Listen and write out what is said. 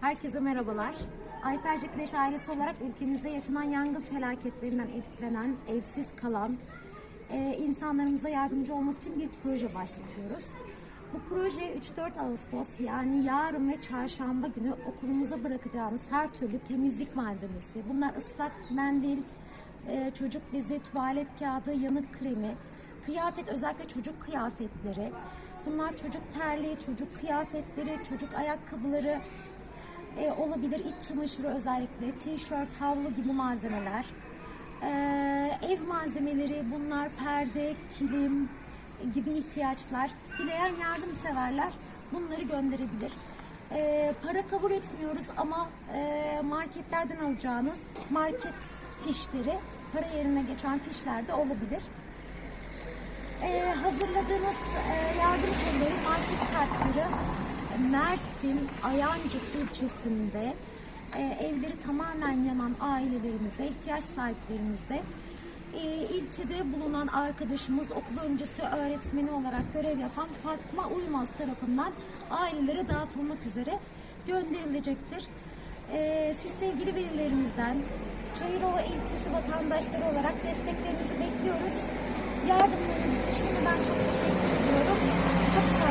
Herkese merhabalar. Ayferci Kreş ailesi olarak ülkemizde yaşanan yangın felaketlerinden etkilenen, evsiz kalan e, insanlarımıza yardımcı olmak için bir proje başlatıyoruz. Bu proje 3-4 Ağustos yani yarın ve çarşamba günü okulumuza bırakacağımız her türlü temizlik malzemesi, bunlar ıslak mendil, e, çocuk bezi, tuvalet kağıdı, yanık kremi, kıyafet özellikle çocuk kıyafetleri, bunlar çocuk terliği, çocuk kıyafetleri, çocuk ayakkabıları, e, olabilir. İç çamaşırı özellikle, tişört, havlu gibi malzemeler. E, ev malzemeleri bunlar perde, kilim gibi ihtiyaçlar. Dileyen yardımseverler bunları gönderebilir. E, para kabul etmiyoruz ama e, marketlerden alacağınız market fişleri para yerine geçen fişler de olabilir. Ee, hazırladığınız e, Mersin Ayancık ilçesinde e, evleri tamamen yanan ailelerimize, ihtiyaç sahiplerimize e, ilçede bulunan arkadaşımız okul öncesi öğretmeni olarak görev yapan Fatma Uymaz tarafından ailelere dağıtılmak üzere gönderilecektir. E, siz sevgili velilerimizden Çayırova ilçesi vatandaşları olarak desteklerinizi bekliyoruz. Yardımlarınız için şimdiden çok teşekkür ederim.